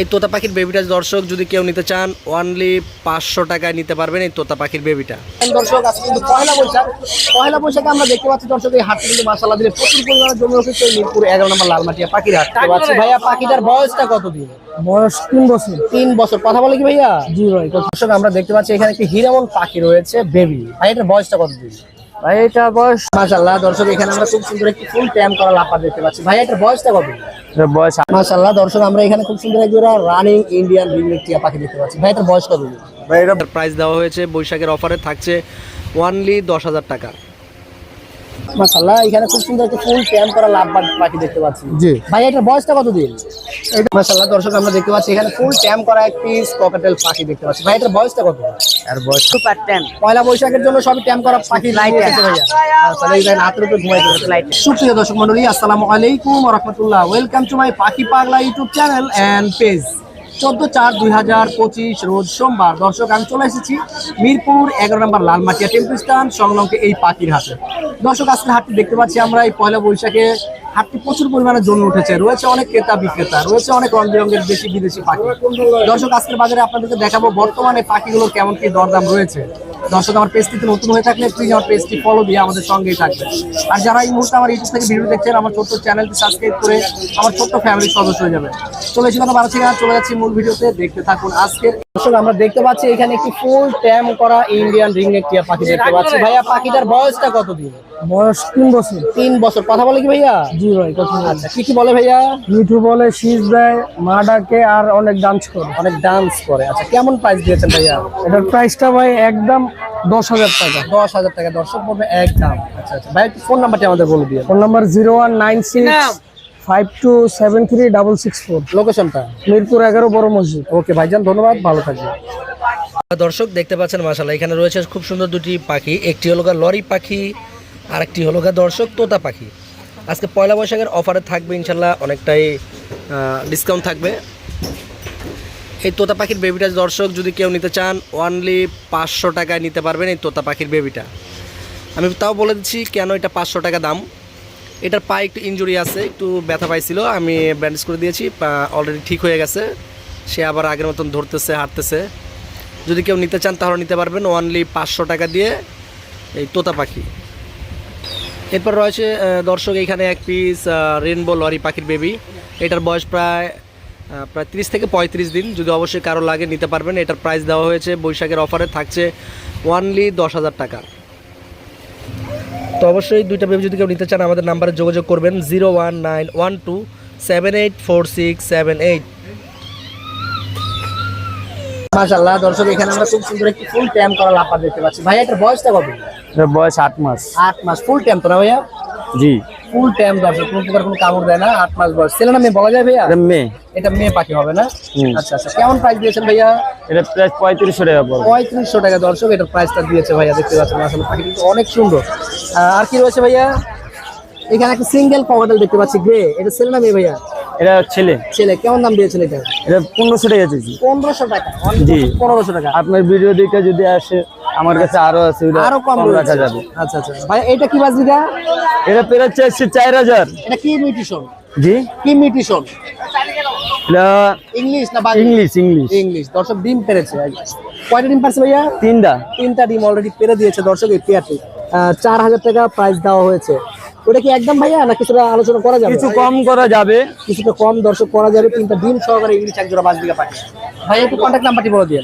এই তোতা পাখির বেবিটা দর্শক যদি কেউ নিতে চান ওনলি পাঁচশো টাকায় নিতে পারবেন এই তোতা পাখির বেবিটা দর্শক কিন্তু পয়লা বৈশাখ। পয়লা বৈশাখে আমরা দেখতে পাচ্ছি দর্শক এই হাটটি কিন্তু মাসাল্লাহ দিলে প্রচুর পরিমাণে জমে উঠেছে এই মিরপুর এগারো নম্বর লালমাটিয়া পাখির হাট। পাচ্ছি ভাইয়া পাখিটার বয়সটা কতদিন? বয়স তিন বছর। তিন বছর। কথা বলে কি ভাইয়া? জি ভাই দর্শক আমরা দেখতে পাচ্ছি এখানে একটি হিরামন পাখি রয়েছে বেবি ভাই এটার বয়সটা কতদিন? ভাই এটা বয়স মাশাআল্লাহ। দর্শক এখানে আমরা খুব সুন্দর একটি ফুল ট্যাম করা লাপা দেখতে পাচ্ছি। ভাই এটা বয়সটা কত? এটা বয়স মাশাআল্লাহ দর্শক আমরা এখানে খুব সুন্দর এক জোড়া রানিং ইন্ডিয়ান রিংনেক টিয়া পাখি দেখতে পাচ্ছি। ভাই এটার বয়স কত? ভাই এটা প্রাইস দেওয়া হয়েছে বৈশাখের অফারে থাকছে ওয়ানলি দশ হাজার টাকা। মাশাল্লাহ এখানে খুব সুন্দর একটি ফুল ট্যাম করা লাভ পাখি দেখতে পাচ্ছি। জি। ভাই এটার বয়সটা কত দিন মাশাল্লাহ দর্শক আমরা দেখতে পাচ্ছি এখানে ফুল ট্যাম করা একটি ককাটেল পাখি দেখতে পাচ্ছি। ভাই এটার বয়সটা কত? আর বয়স সুপার ট্যাম পয়লা বৈশাখের জন্য সবই ট্যাম করা পাখি লাইট আছে ভাইয়া। তাহলে এই দেখেন হাতের উপরে ঘুমাই লাইট সুপ্রিয় দর্শক মণ্ডলী আসসালামু আলাইকুম ওয়া রাহমাতুল্লাহ। ওয়েলকাম টু মাই পাখি পাগলা ইউটিউব চ্যানেল এন্ড পেজ চোদ্দ চার দুই হাজার পঁচিশ রোজ সোমবার দর্শক, আমি চলে এসেছি মিরপুর এগারো নম্বর লালমাটিয়া টেম্পল সংলগ্ন এই পাখির হাটে। দর্শক আজকে হাটটি দেখতে পাচ্ছি আমরা, এই পয়লা বৈশাখে হাটটি প্রচুর পরিমাণে জমে উঠেছে। রয়েছে অনেক ক্রেতা, বিক্রেতা, রয়েছে অনেক রং বেরঙের দেশি বিদেশি পাখি। দর্শক, আজকের বাজারে আপনাদেরকে দেখাবো বর্তমানে পাখিগুলোর কেমন কি দরদাম রয়েছে। দর্শক, আমার পেজটিতে নতুন হয়ে থাকলে প্লিজ আমার পেজটি ফলো দিয়ে আমাদের সঙ্গেই থাকবে আর যারা এই মুহূর্তে আমার ইউটিউব থেকে ভিডিও দেখছেন, আমার ছোট্ট চ্যানেলটি সাবস্ক্রাইব করে আমার ছোট্ট ফ্যামিলির সদস্য হয়ে যাবে চলে এসে কথা ভালো থেকে চলে যাচ্ছি মূল ভিডিওতে দেখতে থাকুন আজকের দর্শক, আমরা দেখতে পাচ্ছি এখানে একটি ফুল ট্যাম করা ইন্ডিয়ান রিং টিয়া পাখি দেখতে পাচ্ছি। ভাইয়া, পাখিটার বয়সটা কতদিন বয়স তিন বছর। তিন বছর। কথা বলে কি ভাইয়া? জি ভাই কথা আচ্ছা কি কি বলে ভাইয়া? মিঠু বলে শীষ দেয় মা ডাকে আর অনেক ডান্স করে। অনেক ডান্স করে। আচ্ছা কেমন প্রাইস দিয়েছেন ভাইয়া? এটার প্রাইসটা ভাই একদম দশ হাজার টাকা। দশ হাজার টাকা দর্শক পড়বে এক দাম আচ্ছা আচ্ছা ভাই ফোন নাম্বারটি আমাদের বলে দিয়ে phone number zero one nine six five two seven three double six four লোকেশনটা মিরপুর এগারো বড় মসজিদ। ওকে ভাইজান ধন্যবাদ ভালো থাকবেন। দর্শক দেখতে পাচ্ছেন মাসাল্লাহ এখানে রয়েছে খুব সুন্দর দুটি পাখি। একটি হলো লরি পাখি আর একটি হলো গা দর্শক তোতা পাখি। আজকে পয়লা বৈশাখের অফারে থাকবে ইনশাল্লাহ অনেকটাই ডিসকাউন্ট থাকবে। এই তোতা পাখির বেবিটা দর্শক যদি কেউ নিতে চান ওয়ানলি পাঁচশো টাকায় নিতে পারবেন এই তোতা পাখির বেবিটা আমি তাও বলে দিচ্ছি, কেন এটা পাঁচশো টাকা দাম? এটার পায়ে একটু ইনজুরি আছে, একটু ব্যথা পাইছিল, আমি ব্যান্ডেজ করে দিয়েছি অলরেডি ঠিক হয়ে গেছে। সে আবার আগের মতন ধরতেছে, হাঁটতেছে। যদি কেউ নিতে চান তাহলে নিতে পারবেন ওয়ানলি পাঁচশো টাকা দিয়ে এই তোতা পাখি। এরপর রয়েছে দর্শক এখানে এক পিস রেনবো লরি পাখির বেবি এটার বয়স প্রায় প্রায় তিরিশ থেকে পঁয়ত্রিশ দিন। যদি অবশ্যই কারও লাগে নিতে পারবেন, এটার প্রাইস দেওয়া হয়েছে। বৈশাখের অফারে থাকছে ওয়ানলি দশ হাজার টাকা। তো অবশ্যই দুইটা বেবি যদি কেউ নিতে চান, আমাদের নাম্বারে যোগাযোগ করবেন, zero one nine one two seven eight four six seven eight. মাশাআল্লাহ, দর্শক, এখানে আমরা খুব সুন্দর একটি ফুল ট্যাম করা লাপা দেখতে পাচ্ছি। ভাই এটার বয়সটা কত? এটার বয়স আট মাস। আট মাস ফুল ট্যাম তো না ভাইয়া? জি। ফুল ট্যাম দর্শক কোনো প্রকার কোনো কামড় দেয় না আট মাস বয়স। ছেলে না মেয়ে বলা যায় ভাইয়া? এটা মেয়ে। এটা মেয়ে পাখি হবে না। আচ্ছা আচ্ছা কেমন প্রাইস দিয়েছেন ভাইয়া? এটা প্রায় পঁয়ত্রিশশো টাকা পড়বে। পঁয়ত্রিশশো টাকা দর্শক এটার প্রাইসটা দিয়েছে ভাইয়া দেখতে পাচ্ছেন আসলে পাখি কিন্তু অনেক সুন্দর। আর কি রয়েছে ভাইয়া? এখানে একটা সিঙ্গেল কভারটেল দেখতে পাচ্ছি গ্রে এটা ছেলে না মেয়ে ভাইয়া? এটা ছেলে। ছেলে কেমন দাম দিয়েছেন এটা? এটা পনেরোশো টাকা চেয়েছি পনেরোশো টাকা জি। পনেরোশো টাকা। আপনার ভিডিও দেখে যদি আসে আমার কাছে আরও আছে আরও কম রাখা যাবে। আচ্ছা আচ্ছা ভাই এটা কি বাজরিকা? এটা পেরাচ্ছে আসছে চার হাজার। এটা কি মিউটিশন? জি? কি মিউটিশন? না ইংলিশ না বাংলা ইংলিশ ইংলিশ। ইংলিশ। দর্শক ডিম পেরেছে কয়টা ডিম পারছে ভাইয়া? তিনটা। তিনটা ডিম অলরেডি পেরে দিয়েছে দর্শক এই পেয়ারটি। চার হাজার টাকা প্রাইস দেওয়া হয়েছে। ওটা কি একদম ভাইয়া না কিছুটা আলোচনা করা যাবে? কিছু কম করা যাবে। কিছুটা কম দর্শক করা যাবে তিনটা ডিম সহকারে ইংলিশ এক জোড়া বাজ দিকে পাঠিয়ে ভাই একটু কন্ট্যাক্ট নাম্বারটি বলে দিয়ে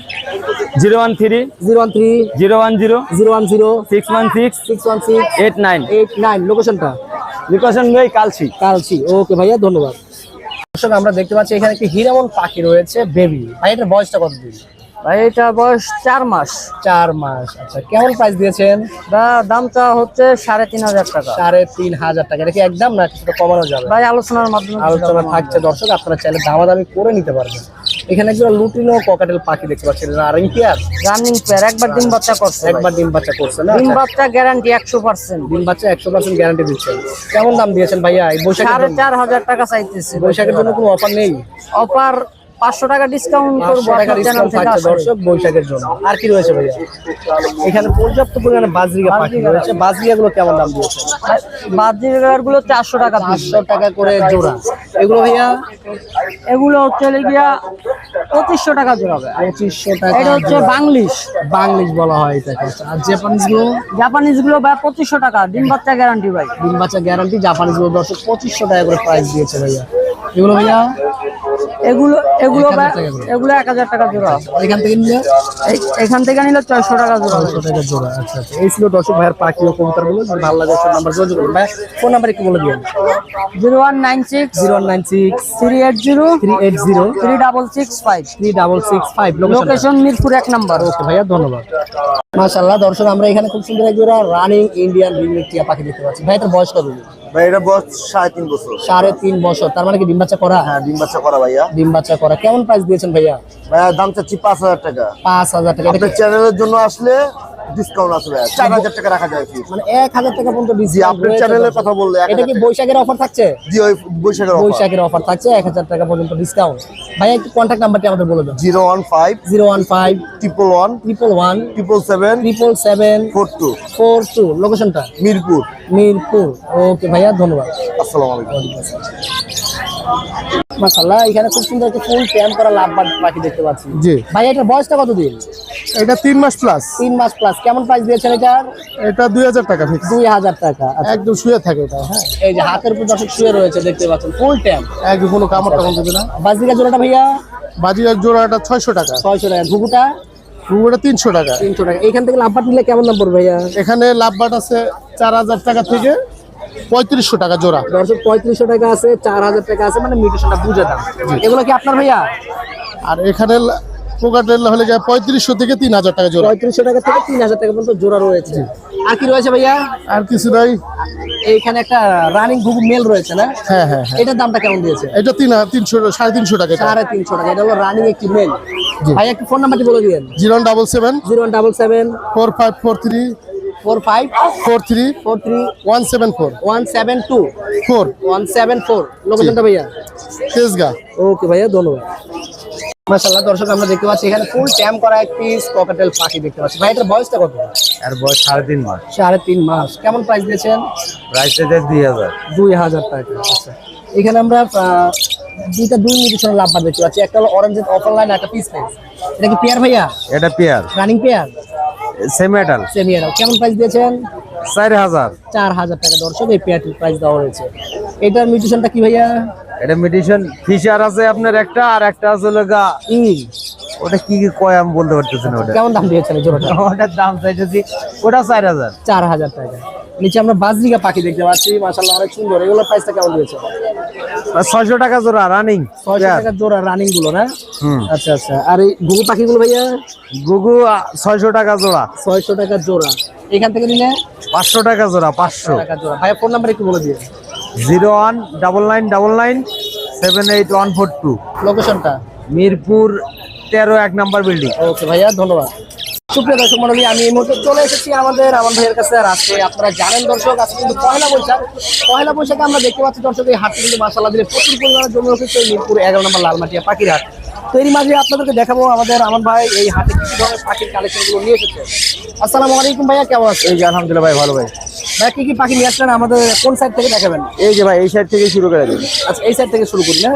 zero one three zero one three zero one zero zero one zero six one six six one six eight nine. Eight nine লোকেশনটা। লোকেশন ভাই কালসি কালচি। ওকে ভাইয়া ধন্যবাদ। দর্শক আমরা দেখতে পাচ্ছি এখানে একটি হিরামন পাখি রয়েছে বেবি। ভাই এটার বয়সটা কত দিন ভাই এটা বয়স চার মাস। চার মাস। আচ্ছা কেমন প্রাইস দিয়েছেন? দামটা হচ্ছে সাড়ে তিন হাজার টাকা। সাড়ে তিন হাজার টাকা। এটা কি একদম না কিছুটা কমানো যাবে? ভাই আলোচনার মাধ্যমে আলোচনা থাকছে দর্শক আপনারা চাইলে দামাদামি করে নিতে পারবেন। এখানে একজন লুটিনো ককাটেল পাখি দেখতে পাচ্ছেন। রানিং পেয়ার রানিং পেয়ার একবার ডিম বাচ্চা করছে একবার ডিম বাচ্চা করছে না? ডিম আচ্ছা, বাচ্চা গ্যারান্টি ডিম বাচ্চা একশো পার্সেন্ট গ্যারান্টি দিচ্ছেন। কেমন দাম দিয়েছেন ভাইয়া? এই বৈশাখের টাকা চাইতেছি। বৈশাখের জন্য কোনো অফার নেই? অফার পাঁচশো টাকা ডিসকাউন্ট করব টাকা ডিসকাউন্ট থাকছে দর্শক বৈশাখের জন্য। আর কি রয়েছে ভাইয়া? এখানে পর্যাপ্ত পরিমাণে বাজরিকা পাখি রয়েছে। বাজরিকা গুলো কেমন দাম দিয়েছে? বাজিকারগুলো চারশো টাকা। পাঁচশো টাকা করে জোড়া। এগুলো ভাইয়া? এগুলো হচ্ছে গিয়া পঁচিশশো টাকা জোড়াবে পঁচিশশো টাকা এটা হচ্ছে বাংলিশ। বাংলিশ বলা হয় এটাকে আর জাপানিজগুলো জাপানিজগুলো ভাই পঁচিশশো টাকা। ডিম বাচ্চা গ্যারান্টি ভাই। ডিম বাচ্চা গ্যারান্টি জাপানিজগুলো দর্শক পঁচিশশো টাকা করে প্রাইস দিয়েছে ভাইয়া। এগুলো ভাইয়া? এগুলো এগুলো। এগুলো এক হাজার টাকা জোড়া। এখান থেকে নিলে? এখান থেকে নিলে ছয়শো টাকা জোড়া। ছয়শো টাকা জোড়া আচ্ছা আচ্ছা। এই ছিল দর্শক ভাইয়ের পাখি ও কবুতরগুলো যদি ভালো লাগে ফোন নাম্বার যোগাযোগ করুন। ভাই ফোন নাম্বার একটু বলে দিন zero one nine six zero one nine six three eight zero three eight zero three double six five. Three double six five. Location Mirpur এক নাম্বার। ওকে ভাইয়া ধন্যবাদ। মাশাআল্লাহ দর্শক আমরা এখানে খুব সুন্দর এক জোড়া রানিং ইন্ডিয়ান রিংনেক টিয়া পাখি দেখতে পাচ্ছি। ভাই বয়স কত? ভাই এটা বয়স সাড়ে তিন বছর। সাড়ে তিন বছর। তার মানে কি ডিম বাচ্চা করা? হ্যাঁ ডিম বাচ্চা করা ভাইয়া। ডিম বাচ্চা করা। কেমন প্রাইস দিয়েছেন ভাইয়া? ভাইয়া দাম চাচ্ছি পাঁচ হাজার টাকা। পাঁচ হাজার টাকা। আপনার চ্যানেলের জন্য আসলে ডিসকাউন্ট আছে চার হাজার টাকা রাখা যায় মানে এক হাজার টাকা পর্যন্ত ডিসকাউন্ট আপনার চ্যানেলের কথা বললে এটা কি বৈশাখের অফার থাকছে? জি ওই বৈশাখের বৈশাখের অফার থাকছে এক হাজার টাকা পর্যন্ত ডিসকাউন্ট ভাইয়া একটু কন্ট্যাক্ট নাম্বারটি আমাদের বলে দেন। Zero one five zero one five triple one triple one triple seven triple seven four two. Four two. লোকেশনটা মিরপুর। মিরপুর। ওকে ভাইয়া ধন্যবাদ। আসসালামু আলাইকুম। মাশাআল্লাহ এখানে খুব সুন্দর একটা ফুল ট্যাম করা লাভবার্ড পাখি দেখতে পাচ্ছি। জি। ভাই এটার বয়সটা কতদিন? এটা মাস প্লাস মাস প্লাস কেমন প্রাইস দিয়েছেন এটা দুই হাজার টাকা ফিক্স টাকা। আচ্ছা, একদম শুয়ে থাকে এটা হ্যাঁ। এই যে হাতের উপর দর্শক শুয়ে রয়েছে দেখতে পাচ্ছেন ফুল ট্যাম একদম কোনো কামড় টামড় দেবে না। বাজরিকা জোড়াটা ভাইয়া? জোড়াটা ছয়শো টাকা। ছয়শো টাকা। ঘুঘুটা? টাকা। তিনশো টাকা। এখান থেকে লাভবার্ড নিলে কেমন দাম পড়বে ভাইয়া? এখানে লাভবাট আছে চার হাজার টাকা থেকে পঁয়ত্রিশশো টাকা জোড়া। দর্শক পঁয়ত্রিশশো টাকা আছে চার হাজার টাকা আছে মানে মিউটেশনটা বুঝে দাম এগুলো কি আপনার ভাইয়া? আর এখানে পোকাটেল হলে গিয়ে পঁয়ত্রিশশো থেকে তিন হাজার টাকা জোড়া। পঁয়ত্রিশশো টাকা থেকে তিন হাজার টাকা পর্যন্ত জোড়া রয়েছে। আর কি রয়েছে ভাইয়া? আর কিছু নাই। এইখানে একটা রানিং ঘুঘু মেল রয়েছে না? হ্যাঁ হ্যাঁ হ্যাঁ। এটার দামটা কেমন দিয়েছে? এটা তিন তিনশো সাড়ে তিনশো টাকা সাড়ে তিনশো টাকা এটা হলো রানিং একটি মেল ভাই একটু ফোন নাম্বারটি বলে দিন zero double seven zero double seven four five four three four five four three four three one seven four one seven two four one seven four লোকেশনটা ভাইয়া। তেজগা। ওকে ভাইয়া ধন্যবাদ। মাশাআল্লাহ দর্শক আমরা দেখতে পাচ্ছি এখানে ফুল ট্যাম করা একটি ককাটেল পাখি দেখতে পাচ্ছি। ভাই এটার বয়সটা কত? আর বয়স সাড়ে তিন মাস। সাড়ে তিন মাস। কেমন প্রাইস দিয়েছেন? প্রাইস আছে দুই হাজার। দুই হাজার টাকা। আচ্ছা। এখানে আমরা আহ, দুইটা দুই নির্দেশনের লাভ দেখতে পাচ্ছি। একটা হলো অরেঞ্জ অফার লাইন একটা পিস এটা কি পেয়ার ভাইয়া? এটা পেয়ার রানিং পেয়ার সেমেটাল সেমিয়ার কেমন প্রাইস দিয়েছেন? চার হাজার। চার হাজার টাকা দর্শক এই পেয়ারটির প্রাইস দেওয়া হয়েছে। এটার মিউটেশনটা কি ভাইয়া? এটা মেডিসিন ফিশার আছে আপনার একটা আর একটা আছে লগা ইংলিশ ওটা কি কি কয় আমি বলতে পারতেছি না ওটা। কেমন দাম দিয়েছেন জোড়াটা? ওটার দাম চাইতেছি ওটা চার হাজার। চার হাজার টাকা। নিচে আমরা বাজরিকা পাখি দেখতে পাচ্ছি মাসাল্লাহ অনেক সুন্দর। এগুলোর প্রাইসটা কেমন দিয়েছে ছয়শো টাকা জোড়া রানিং ছয়শো টাকা জোড়া রানিংগুলো না? আচ্ছা আচ্ছা। আর এই ঘুঘু পাখিগুলো ভাইয়া? গুগু ছয়শো টাকা জোড়া। ছয়শো টাকা জোড়া। এখান থেকে নিলে? পাঁচশো টাকা জোড়া পাঁচশো। টাকা জোড়া। ভাইয়া ফোন নাম্বার একটু বলে দিয়ে zero one double nine double nine seven eight one four two. লোকেশনটা মিরপুর তেরো এক নাম্বার বিল্ডিং ওকে ভাইয়া ধন্যবাদ। সুপ্রিয় দর্শক মন্ডলী, আমি এই মুহূর্তে চলে এসেছি আমাদের আমার ভাইয়ের কাছে। আজকে আপনারা জানেন দর্শক, আজকে কিন্তু পয়লা বৈশাখ। পয়লা বৈশাখে আমরা দেখতে পাচ্ছি দর্শক, এই হাটটি কিন্তু মাসাল্লাহ দিলে প্রচুর পরিমাণে জমি উঠেছে। মিরপুর এগারো নম্বর লালমাটিয়া পাখির হাট তো এর মাঝে আপনাদেরকে দেখাবো আমাদের আমার ভাই এই হাটে কি ধরনের পাখির কালেকশনগুলো নিয়ে এসেছে। আসসালামু আলাইকুম ভাইয়া কেমন আছেন? এই যে আলহামদুলিল্লাহ ভাই ভালো ভাই। ভাইয়া কি কি পাখি নিয়ে আসলেন আমাদের কোন সাইড থেকে দেখাবেন? এই যে ভাই এই সাইড থেকে শুরু করে দিন। আচ্ছা এই সাইড থেকে শুরু করি না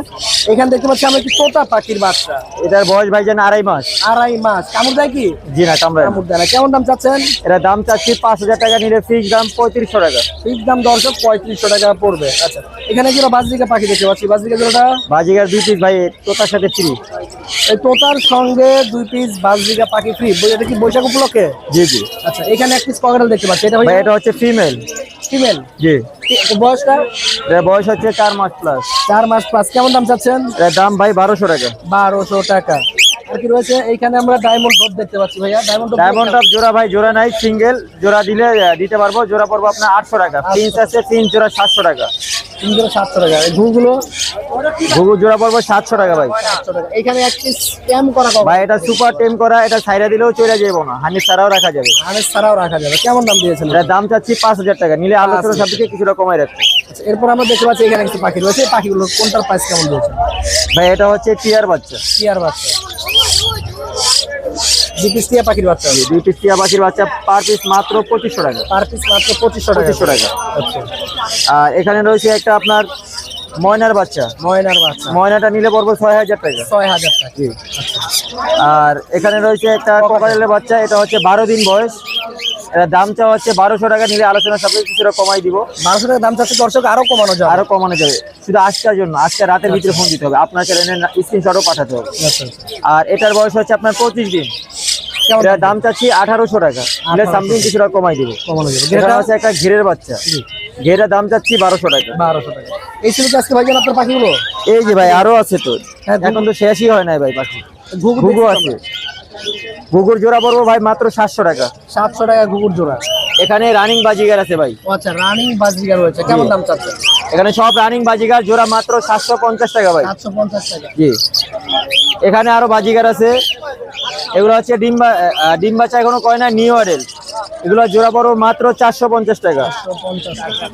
এখানে দেখতে পাচ্ছি আমরা একটি তোতা পাখির বাচ্চা। এটার বয়স ভাই জান আড়াই মাস। আড়াই মাস। কামড় দেয় কি? জি না। কামড় দেয় না। কেমন দাম চাচ্ছেন? এটা দাম চাচ্ছি পাঁচ হাজার টাকা নিলে ফিক্স দাম পঁয়ত্রিশশো টাকা। ফিক্স দাম দর্শক পঁয়ত্রিশশো টাকা পড়বে। আচ্ছা এখানে কি বাজরিকা পাখি দেখতে পাচ্ছি। বাজরিকা জোড়াটা? বাজিগার দুই পিস ভাই তোতার সাথে ফ্রি এই তোতার সঙ্গে দুই পিস বাজরিকা পাখি ফ্রি এটা কি বৈশাখ উপলক্ষে? জি জি। আচ্ছা এখানে এক পিস পকেটাল দেখতে পাচ্ছি। এটা এটা হচ্ছে ফিমেল ফিমেল জি। বয়সটা এটার বয়স হচ্ছে চার মাস প্লাস চার মাস প্লাস কেমন দাম চাচ্ছেন? দাম ভাই বারোশো টাকা। বারোশো টাকা। আর কি রয়েছে? এইখানে আমরা ডায়মন্ড দেখতে পাচ্ছি ভাইয়া। ডায়মন্ড ডায়মন্ড টপ জোড়া ভাই জোড়া নাই সিঙ্গেল জোড়া দিলে দিতে পারব। জোড়া পড়ব আপনার আটশো টাকা। আছে তিন জোড়া সাতশো টাকা। সাতশো টাকা। এই ঘুগুলো ঘুঘু জোড়া পড়ব সাতশো টাকা ভাই। সাতশো টাকা। এখানে এক পিস ট্যাম করা ভাই এটা সুপার টেম করা এটা সাইরা দিলেও চলে যাব না। হানি ছাড়াও রাখা যাবে। আড়াইশ ছাড়াও রাখা যাবে। কেমন দাম দিয়েছেন এটা দাম চাচ্ছি পাঁচ হাজার টাকা। নিলে আলোচনা সব দিকে কিছুটা কমাই রাখবে। আচ্ছা, এরপর আমরা দেখতে পাচ্ছি এখানে একটি পাখি রয়েছে। পাখিগুলো কোনটার প্রাইস কেমন দিয়েছে ভাই এটা হচ্ছে টিয়ার বাচ্চা। টিয়ার বাচ্চা। দু পিস টিয়া পাখির বাচ্চা। দুই পিস টিয়া পাখির বাচ্চা পার পিস মাত্র পঁচিশশো টাকা। পার পিস মাত্র পঁচিশশো টাকা। পঁচিশশো টাকা। আচ্ছা। আর এখানে রয়েছে একটা আপনার ময়নার বাচ্চা। ময়নার বাচ্চা। ময়নাটা নিলে পড়ব ছয় হাজার টাকা। ছয় হাজার টাকা। আর এখানে রয়েছে একটা কোকারেলের বাচ্চা এটা হচ্ছে বারো দিন বয়স। এটা দামটা হচ্ছে বারোশো টাকা নিলে আলোচনা সব কিছুটা কমাই দিব। বারোশো টাকা দাম চাচ্ছে দর্শক আরও কমানো যাবে। আরও কমানো যাবে। শুধু আজকের জন্য আজকে রাতের ভিতরে ফোন দিতে হবে। আপনার চ্যানেলের স্ক্রিনশটও পাঠাতে হবে। আচ্ছা, আর এটার বয়স হচ্ছে আপনার পঁচিশ দিন। দাম চাচ্ছি আঠারোশো টাকা। সামথিং কিছুটা কমাই দিব। কমানো যাবে। এটা হচ্ছে একটা ঘিরের বাচ্চা। ঘিরের দাম চাচ্ছি বারোশো টাকা। বারোশো টাকা। এই ছিল আজকে ভাইজান আপনার পাখিগুলো? এই যে ভাই আরও আছে তো। হ্যাঁ, এখন তো শেষই হয় নাই ভাই পাখি। ঘুঘু ঘুঘু আছে। ঘুঘুর জোড়া পড়ব ভাই মাত্র সাতশো টাকা। সাতশো টাকা ঘুঘুর জোড়া। এখানে রানিং বাজিগার আছে ভাই। আচ্ছা রানিং বাজরিকা রয়েছে। কেমন দাম চাচ্ছে? এখানে সব রানিং বাজিগার জোড়া মাত্র সাতশো পঞ্চাশ টাকা ভাই। সাতশো পঞ্চাশ টাকা। জি। এখানে আরও বাজিগার আছে। এগুলো হচ্ছে ডিম বা- আহ, ডিম বাচ্চা এখনও কয় না নিউ অডেল এগুলো জোড়া পড়ব মাত্র চারশো পঞ্চাশ টাকা।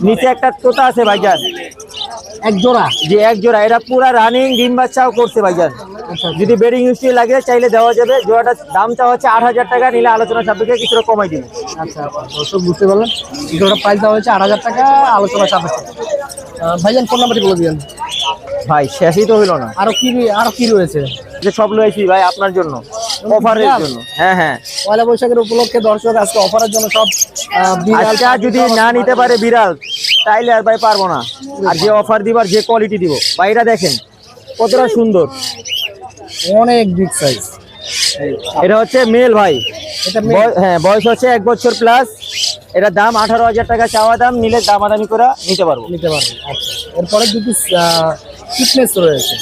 নিচে একটা তোতা আছে ভাইজান। এক জোড়া? যে এক জোড়া। এটা পুরা রানিং ডিম বাচ্চাও করছে ভাইজান। যদি বেডিং হিস্ট্রি লাগে চাইলে দেওয়া যাবে। জোড়াটার দামটা হচ্ছে আট হাজার টাকা নিলে আলোচনা সাপেক্ষে কিছুটা কমাই দিন আচ্ছা আচ্ছা। দর্শক বুঝতে পারলেন? জোড়া প্রাইস দেওয়া হয়েছে আট হাজার টাকা আলোচনা সাপেক্ষে। ভাইজান ফোন নাম্বারটি বলে দিবেন। ভাই শেষই তো হইল না। আরও কি আরও কি রয়েছে? যে সব লয়েছি ভাই আপনার জন্য। অফারের জন্য। হ্যাঁ হ্যাঁ। পয়লা বৈশাখের উপলক্ষে দর্শক আজকে অফারের জন্য সব বিড়াল, আচ্ছা যদি না নিতে পারে বিড়াল তাইলে আর ভাই পারব না। আর যে অফার দিবার যে কোয়ালিটি দিব। ভাইরা দেখেন কতটা সুন্দর। অনেক বিগ সাইজ এটা হচ্ছে মেল ভাই। হ্যাঁ বয়স হচ্ছে এক বছর প্লাস এটা দাম আঠারো হাজার টাকা চাওয়া দাম নিলে দামাদামি করে নিতে পারব। নিতে পারবেন আচ্ছা। এরপরে দুটি ফিটনেস রয়েছে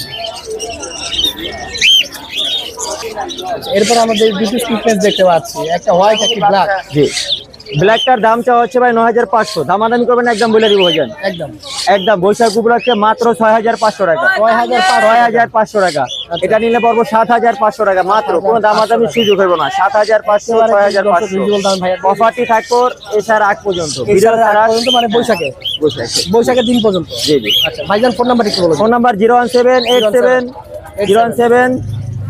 আচ্ছা, এরপর আমাদের দুটি ফিটনেস দেখতে পাচ্ছি। একটা হোয়াইট একটা ব্ল্যাক জি। ব্ল্যাকটার দাম চাওয়া হচ্ছে ভাই নয় হাজার পাঁচশো। দামাদামি করবেন একদম বলে দিব ভাইজান। একদম। একদম বৈশাখ উপলক্ষে মাত্র ছয় হাজার পাঁচশো টাকা। ছয় হাজার ছয় হাজার পাঁচশো টাকা। এটা নিলে পড়ব সাত হাজার পাঁচশো টাকা মাত্র। কোনো দামাদামি সুযোগ হইব না। সাত হাজার পাঁচশো ছয় হাজার পাঁচশো। অফারটি থাকব এছাড়া আগ পর্যন্ত। পর্যন্ত মানে বৈশাখে। বৈশাখে। বৈশাখের দিন পর্যন্ত। জি জি। আচ্ছা ভাইজান ফোন নাম্বার একটু বলুন phone number zero one seven eight seven zero one seven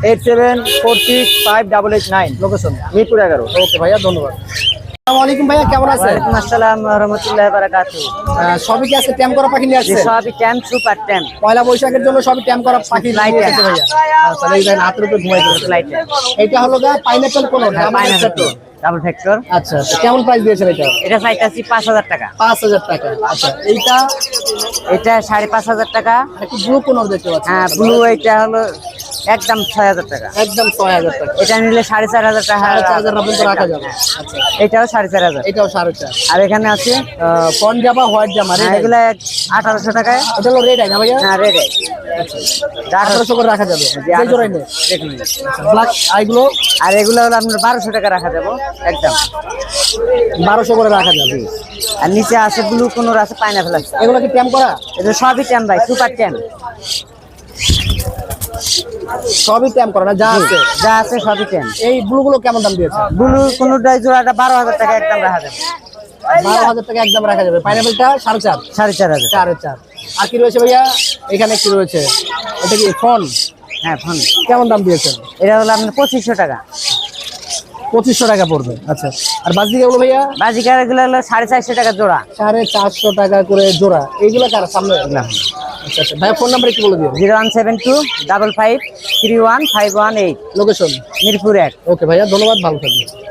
eight seven four six five double eight nine location Mirpur এগারো। ওকে ভাইয়া ধন্যবাদ। আসসালামু ভাইয়া কেমন আছেন? আসসালাম রহমতুল্লাহ বারাকাতু সবই কি আজকে ট্যাম করা পাখি নিয়ে আসছে সবই ট্যাম সুপার ট্যাম পয়লা বৈশাখের জন্য সবই ট্যাম করা পাখি লাইট আছে ভাইয়া। এই দেখেন হাতের উপরে ঘুমাই দিয়েছে লাইট এটা হলো গা পাইনাপল কোন ডাবল ফ্যাক্টর আচ্ছা আচ্ছা কেমন প্রাইস দিয়েছেন এটা? এটা চাইতেছি পাঁচ হাজার টাকা। পাঁচ হাজার টাকা। আচ্ছা এইটা? এটা সাড়ে পাঁচ হাজার টাকা। একটু ব্লু কোন দেখতে পাচ্ছি হ্যাঁ ব্লু এটা হলো একদম ছয় হাজার টাকা। একদম ছয় হাজার টাকা। এটা নিলে সাড়ে চার হাজার টাকা। সাড়ে চার হাজার পর্যন্ত রাখা যাবে। আচ্ছা এটাও সাড়ে চার হাজার। এটাও সাড়ে চার। আর এখানে আছে ফন জামা হোয়াইট জামা রেড এগুলো আঠারোশো টাকায়। এটা হলো রেড আই না ভাইয়া? হ্যাঁ রেড আঠারোশো করে রাখা যাবে। ব্ল্যাক আইগুলো আর এগুলো হলো আপনার বারোশো টাকা রাখা যাব একদম। বারোশো করে রাখা যাবে। আর নিচে আছে ব্লু কোনোর আছে পাইনাপেল আছে। এগুলো কি ট্যাম করা? এটা সবই ট্যাম ভাই সুপার ট্যাম সবই ট্যাম করা না? যা আছে। যা আছে সবই ট্যাম এই ব্লু গুলো কেমন দাম দিয়েছে? ব্লু কোনোটাই জোড়াটা বারো হাজার টাকা একদম রাখা যাবে। বারো হাজার টাকা একদম রাখা যাবে। পাইনাপেলটা সাড়ে চার। সাড়ে চার হাজার। চারে চার। আর কি রয়েছে ভাইয়া? এখানে কি রয়েছে? এটা কি ফোন হ্যাঁ ফোন কেমন দাম দিয়েছেন? এটা হলো আপনার পঁচিশশো টাকা। পঁচিশশো টাকা পড়বে। আচ্ছা। আর বাজদিকে এগুলো ভাইয়া? বাজিকার এগুলো হলো সাড়ে চারশো টাকা জোড়া। সাড়ে চারশো টাকা করে জোড়া। এইগুলো কার? সামনে আচ্ছা আচ্ছা। ভাইয়া ফোন নাম্বার একটু বলে দিও। Zero one seven two double five three one five one eight. Location Mirpur এক। ওকে ভাইয়া ধন্যবাদ ভালো থাকবেন।